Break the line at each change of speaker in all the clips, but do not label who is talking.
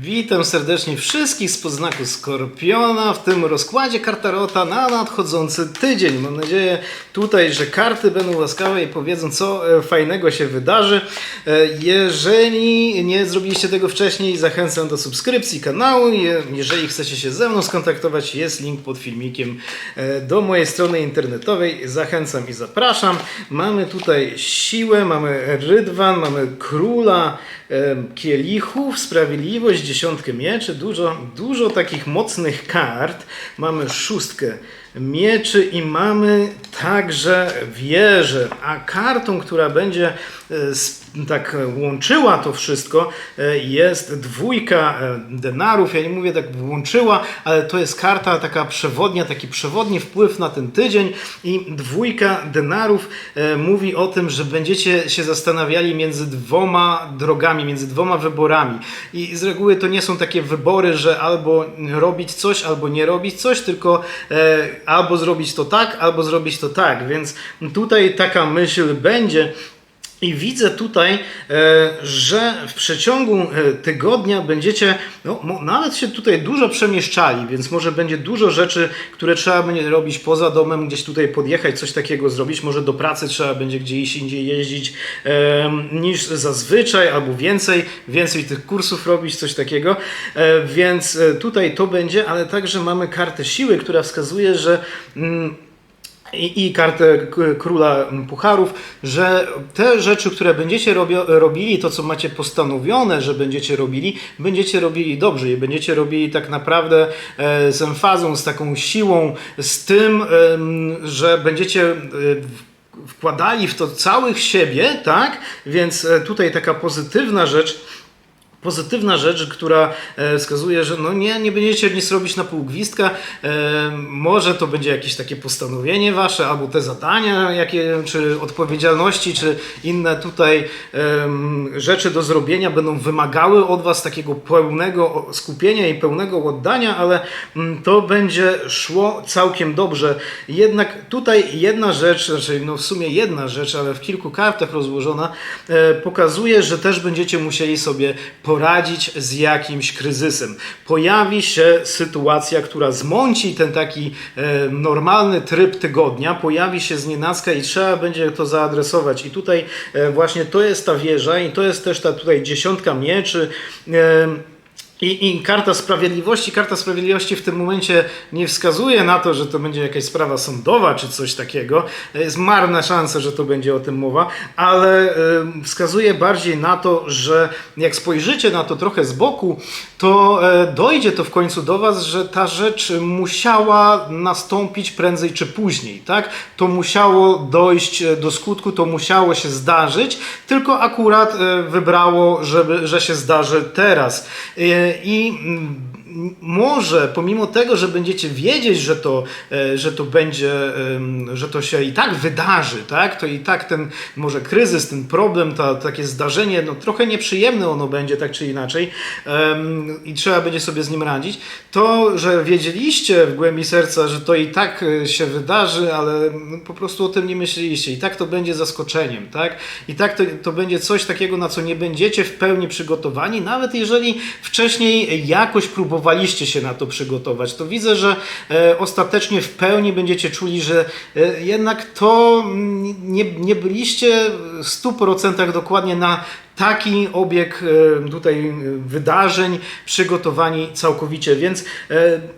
Witam serdecznie wszystkich z podznaku Skorpiona w tym rozkładzie kartarota na nadchodzący tydzień. Mam nadzieję tutaj, że karty będą łaskawe i powiedzą, co e, fajnego się wydarzy. E, Jeżeli nie zrobiliście tego wcześniej, zachęcam do subskrypcji kanału. Je- Jeżeli chcecie się ze mną skontaktować, jest link pod filmikiem e, do mojej strony internetowej. Zachęcam i zapraszam. Mamy tutaj siłę, mamy rydwan, mamy króla kielichów, sprawiedliwość, dziesiątkę mieczy, dużo, dużo takich mocnych kart. Mamy szóstkę mieczy i mamy także wieżę, a kartą, która będzie e, tak łączyła to wszystko e, jest dwójka e, denarów. Ja nie mówię tak łączyła, ale to jest karta taka przewodnia, taki przewodni wpływ na ten tydzień i dwójka denarów mówi o tym, że będziecie się zastanawiali między dwoma drogami, między dwoma wyborami. I z reguły to nie są takie wybory, że albo robić coś, albo nie robić coś, tylko albo zrobić to tak, albo zrobić to tak. Więc tutaj taka myśl będzie. I widzę tutaj, e, że w przeciągu e, tygodnia będziecie no, mo- nawet się tutaj dużo przemieszczali, więc może będzie dużo rzeczy, które trzeba będzie robić poza domem, gdzieś tutaj podjechać, coś takiego zrobić. Może do pracy trzeba będzie gdzieś indziej jeździć niż zazwyczaj, albo więcej, więcej tych kursów robić, coś takiego. E, więc tutaj to będzie, ale także mamy kartę siły, która wskazuje, że. I, i kartę króla pucharów, że te rzeczy, które będziecie robio, robili, to co macie postanowione, że będziecie robili, będziecie robili dobrze i będziecie robili tak naprawdę e, z emfazą, z taką siłą, z tym, że będziecie e, wkładali w to całych siebie, tak? Więc e, tutaj taka pozytywna rzecz pozytywna rzecz, która e, wskazuje, że no nie, nie będziecie nic robić na pół gwizdka. E, może to będzie jakieś takie postanowienie wasze, albo te zadania, jakie, czy odpowiedzialności, czy inne tutaj rzeczy do zrobienia będą wymagały od was takiego pełnego skupienia i pełnego oddania, ale mm, to będzie szło całkiem dobrze. Jednak tutaj jedna rzecz, znaczy no w sumie jedna rzecz, ale w kilku kartach rozłożona, e, pokazuje, że też będziecie musieli sobie poradzić z jakimś kryzysem. Pojawi się sytuacja, która zmąci ten taki e, normalny tryb tygodnia, pojawi się znienacka i trzeba będzie to zaadresować. I tutaj e, właśnie to jest ta wieża i to jest też ta tutaj dziesiątka mieczy. E, i, I karta sprawiedliwości, karta sprawiedliwości w tym momencie nie wskazuje na to, że to będzie jakaś sprawa sądowa czy coś takiego. Jest marna szansa, że to będzie o tym mowa, ale y, wskazuje bardziej na to, że jak spojrzycie na to trochę z boku, to e, dojdzie to w końcu do Was, że ta rzecz musiała nastąpić prędzej czy później, tak? To musiało dojść e, do skutku, to musiało się zdarzyć, tylko akurat e, wybrało, żeby, że się zdarzy teraz. Eh, e hum, może pomimo tego, że będziecie wiedzieć, że to, e, że to będzie, że to się i tak wydarzy, tak? To i tak ten może kryzys, ten problem, takie zdarzenie, no trochę nieprzyjemne ono będzie tak czy inaczej i trzeba będzie sobie z nim radzić, to, że wiedzieliście w głębi serca, że to i tak e, się wydarzy, ale no, po prostu o tym nie myśleliście i tak to będzie zaskoczeniem, tak? I tak to, to będzie coś takiego, na co nie będziecie w pełni przygotowani, nawet jeżeli wcześniej jakoś próbowaliście się na to przygotować, to widzę, że e, ostatecznie w pełni będziecie czuli, że e, jednak to nie, nie byliście w 100% dokładnie na taki obieg e, tutaj wydarzeń przygotowani całkowicie, więc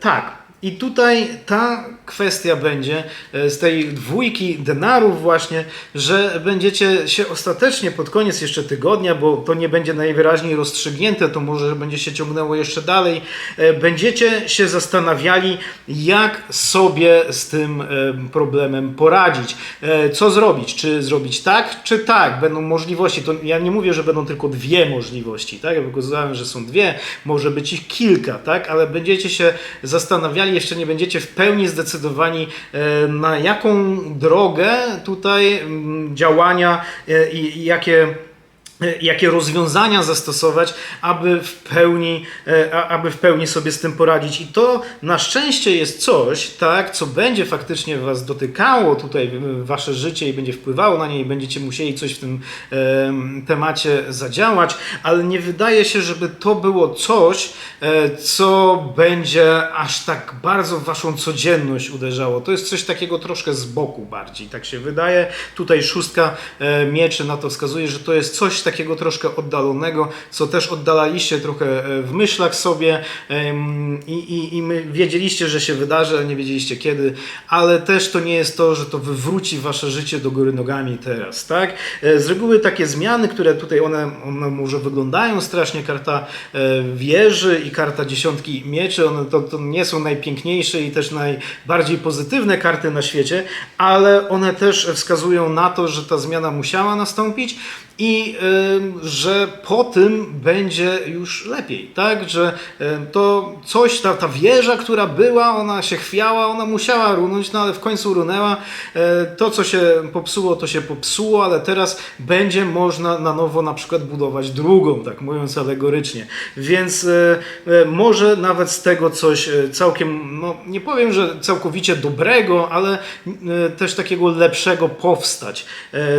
tak. I tutaj ta kwestia będzie e, z tej dwójki denarów właśnie, że będziecie się ostatecznie pod koniec jeszcze tygodnia, bo to nie będzie najwyraźniej rozstrzygnięte, to może będzie się ciągnęło jeszcze dalej, e, będziecie się zastanawiali, jak sobie z tym e, problemem poradzić. Co zrobić? Czy zrobić tak, czy tak? Będą możliwości. To ja nie mówię, że będą tylko dwie możliwości, tak? Ja pokazałem, że są dwie, może być ich kilka, tak? Ale będziecie się zastanawiali, jeszcze nie będziecie w pełni zdecydowani, e, na jaką drogę tutaj mm, działania e, i jakie jakie rozwiązania zastosować, aby w pełni, e, aby w pełni sobie z tym poradzić. I to na szczęście jest coś, tak, co będzie faktycznie was dotykało tutaj wasze życie i będzie wpływało na nie i będziecie musieli coś w tym em, temacie zadziałać, ale nie wydaje się, żeby to było coś, e, co będzie aż tak bardzo w waszą codzienność uderzało. To jest coś takiego troszkę z boku bardziej, tak się wydaje. Tutaj szóstka e, mieczy na to wskazuje, że to jest coś takiego troszkę oddalonego, co też oddalaliście trochę e, w myślach sobie i, i, i my wiedzieliście, że się wydarzy, ale nie wiedzieliście kiedy, ale też to nie jest to, że to wywróci wasze życie do góry nogami teraz, tak? E, Z reguły takie zmiany, które tutaj one, one może wyglądają strasznie, karta e, wieży i karta dziesiątki mieczy, one to, to nie są najpiękniejsze i też najbardziej pozytywne karty na świecie, ale one też wskazują na to, że ta zmiana musiała nastąpić i że po tym będzie już lepiej, tak? Że to coś, ta, ta wieża, która była, ona się chwiała, ona musiała runąć, no ale w końcu runęła. E, To, co się popsuło, to się popsuło, ale teraz będzie można na nowo na przykład budować drugą, tak mówiąc alegorycznie. Więc e, e, może nawet z tego coś całkiem, no nie powiem, że całkowicie dobrego, ale też takiego lepszego powstać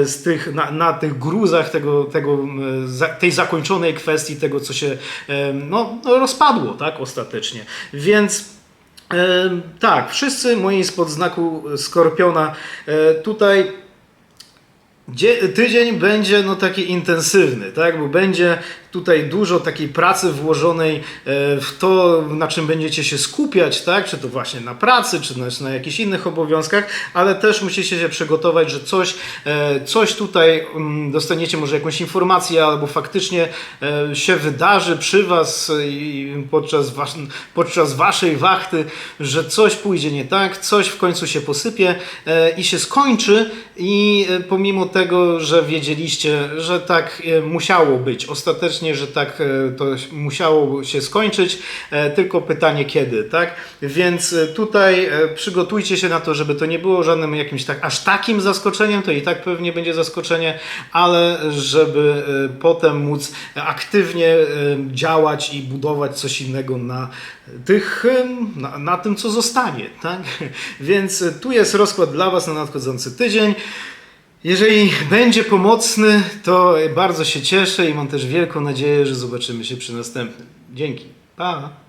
z tych, na, na tych gruzach tego, tego, za- tej zakończonej kwestii, tego co się no, no, rozpadło tak ostatecznie. Więc tak, wszyscy moi spod znaku Skorpiona e, tutaj Dzie- tydzień będzie no taki intensywny, tak? Bo będzie tutaj dużo takiej pracy włożonej e, w to, na czym będziecie się skupiać, tak? Czy to właśnie na pracy, czy na, na jakichś innych obowiązkach, ale też musicie się przygotować, że coś, e, coś tutaj mm, dostaniecie, może jakąś informację, albo faktycznie e, się wydarzy przy was podczas, was, podczas waszej wachty, że coś pójdzie nie tak, coś w końcu się posypie i się skończy i pomimo tego, że wiedzieliście, że tak e, musiało być, ostatecznie, że tak e, to musiało się skończyć, e, tylko pytanie kiedy, tak? Więc tutaj przygotujcie się na to, żeby to nie było żadnym jakimś tak aż takim zaskoczeniem, to i tak pewnie będzie zaskoczenie, ale żeby potem móc aktywnie działać i budować coś innego na tych, na, na tym, co zostanie, tak? Więc tu jest rozkład dla Was na nadchodzący tydzień. Jeżeli będzie pomocny, to bardzo się cieszę i mam też wielką nadzieję, że zobaczymy się przy następnym. Dzięki. Pa!